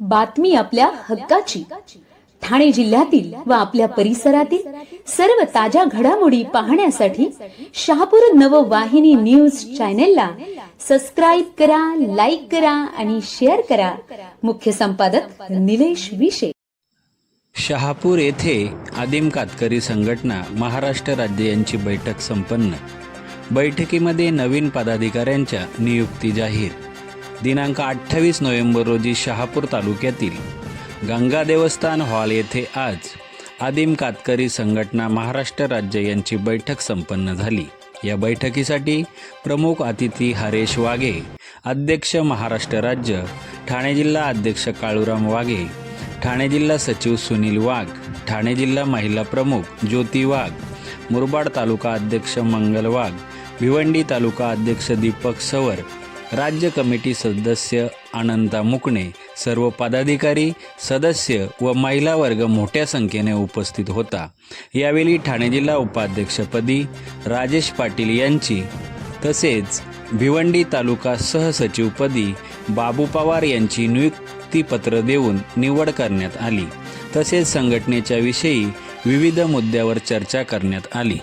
बातमी आपल्या हक्काची. ठाणे जिल्ह्यातील व आपल्या परिसरातील सर्व ताज्या घडामोडी पाहण्यासाठी शहापूर नववाहिनी न्यूज चॅनेलला सबस्क्राईब करा लाईक करा आणि शेअर करा. मुख्य संपादक निलेश विशे. शहापूर येथे आदिम कातकरी संघटना महाराष्ट्र राज्य यांची बैठक संपन्न. बैठकीमध्ये नवीन पदाधिकाऱ्यांच्या नियुक्ती जाहीर. दिनांक अठ्ठावीस नोव्हेंबर रोजी शहापूर तालुक्यातील गंगा देवस्थान हॉल येथे आज आदिम कातकरी संघटना महाराष्ट्र राज्य यांची बैठक संपन्न झाली. या बैठकीसाठी प्रमुख अतिथी हरेश वाघे अध्यक्ष महाराष्ट्र राज्य ठाणे जिल्हा अध्यक्ष काळूराम वाघे ठाणे जिल्हा सचिव सुनील वाघ ठाणे जिल्हा महिला प्रमुख ज्योती वाघ मुरबाड तालुका अध्यक्ष मंगल वाघ भिवंडी तालुका अध्यक्ष दीपक सवर राज्य कमिटी सदस्य आनंदा मुकणे सर्व पदाधिकारी सदस्य व महिला वर्ग मोठ्या संख्येने उपस्थित होता. यावेळी ठाणे जिल्हा उपाध्यक्षपदी राजेश पाटील यांची तसेच भिवंडी तालुका सहसचिवपदी बाबू पवार यांची नियुक्तीपत्र देऊन निवड करण्यात आली. तसेच संघटनेच्या विषयी विविध मुद्द्यावर चर्चा करण्यात आली.